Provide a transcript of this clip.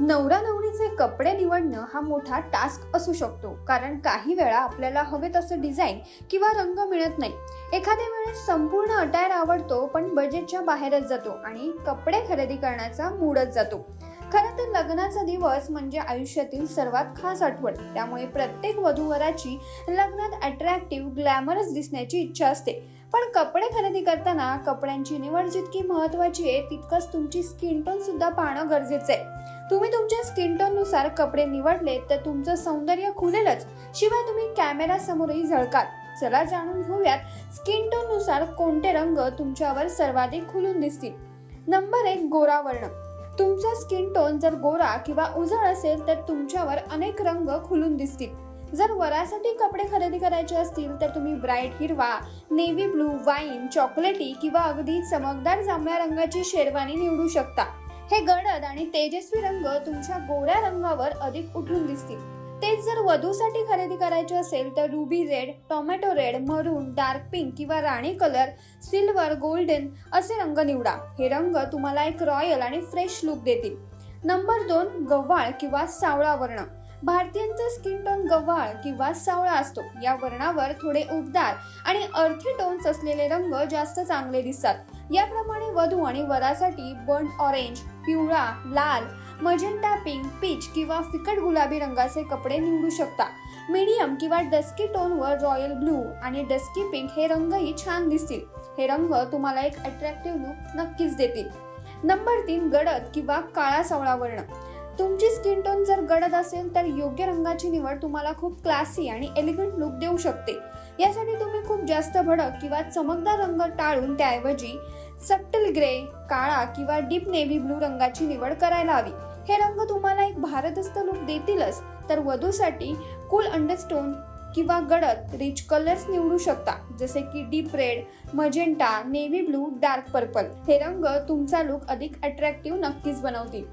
नवरा नवरीचे कपडे निवडणं हा मोठा टास्क असू शकतो. कारण काही वेळा आपल्याला हवे तसं डिझाईन किंवा रंग मिळत नाही. एखाद्या वेळेस संपूर्ण अटायर आवडतो पण बजेटच्या बाहेरच जातो आणि कपडे खरेदी करण्याचा मूडच जातो. खरं तर लग्नाचा दिवस म्हणजे आयुष्यातील सर्वात खास आठवण. त्यामुळे प्रत्येक वधूवराची लग्नात अट्रॅक्टिव्ह ग्लॅमरस दिसण्याची इच्छा असते. पण कपडे खरेदी करताना कपड्यांची निवड जितकी महत्वाची आहे तितकंच तुमची स्किन टोन सुद्धा पाहणं गरजेचं आहे. तुम्ही तुमच्या स्किन टोननुसार कपडे निवडले तर तुमचं सौंदर्य खुलेलच. शिवाय तुम्ही कॅमेरा समोरही झळकाल. चला जाणून घेऊयात स्किन टोननुसार कोणते रंग तुमच्यावर सर्वाधिक खुलून दिसतील. नंबर एक गोरा वर्ण. तुमचा स्किन टोन जर गोरा किंवा उजळ असेल तर तुमच्यावर अनेक रंग खुलून दिसतील. जर वरासाठी कपडे खरेदी करायचे असतील तर तुम्ही ब्राईट हिरवा नेव्ही ब्लू वाईन चॉकलेटी किंवा अगदी चमकदार जांभळ्या रंगाची शेरवानी निवडू शकता. हे गडद आणि तेजस्वी रंग तुमच्या गोऱ्या रंगावर अधिक उठून दिसतील. तेच जर वधूसाठी खरेदी करायचे असेल तर ruby red tomato red maroon dark pink किंवा राणी कलर सिल्वर गोल्डन असे रंग निवडा. हे रंग तुम्हाला एक रॉयल आणि फ्रेश लुक देतील. नंबर दोन गव्हाळ किंवा सावळा वर्ण. भारतीयांचा स्किन टोन गव्हाळ किंवा सावळा असतो. या वर्णावर थोडे उबदार आणि अर्थी टोन्स असलेले रंग जास्त चांगले दिसतात. याप्रमाणे वधू आणि वरासाठी बंट ऑरेंज पिवळा लाल मजेंटा पिंक पीच किंवा फिकट गुलाबी रंगाचे कपडे निवडू शकता. मीडियम किंवा डस्की टोनवर रॉयल ब्लू आणि डस्की पिंक हे रंगही छान दिसतील. हे रंग तुम्हाला एक अट्रॅक्टिव्ह लुक नक्कीच देतील. नंबर तीन गडद किंवा काळा सावळा वर्ण. तुमची स्किन टोन जर गडद असेल तर योग्य रंगाची निवड तुम्हाला खूप क्लासी आणि एलिगंट लुक देऊ शकते. यासाठी तुम्ही खूप जास्त भडक किंवा चमकदार रंग टाळून त्याऐवजी सट्टल ग्रे काळा किंवा डीप नेव्ही ब्लू रंगाची निवड करायला हवी. हे रंग तुम्हाला एक भारदस्त लुक देतीलच तर वधूसाठी कूल अंडरस्टोन किंवा गडद रिच कलर्स निवडू शकता जसे की deep red magenta navy blue dark purple हे रंग तुमचा लुक अधिक अट्रॅक्टिव्ह नक्कीच बनवतील.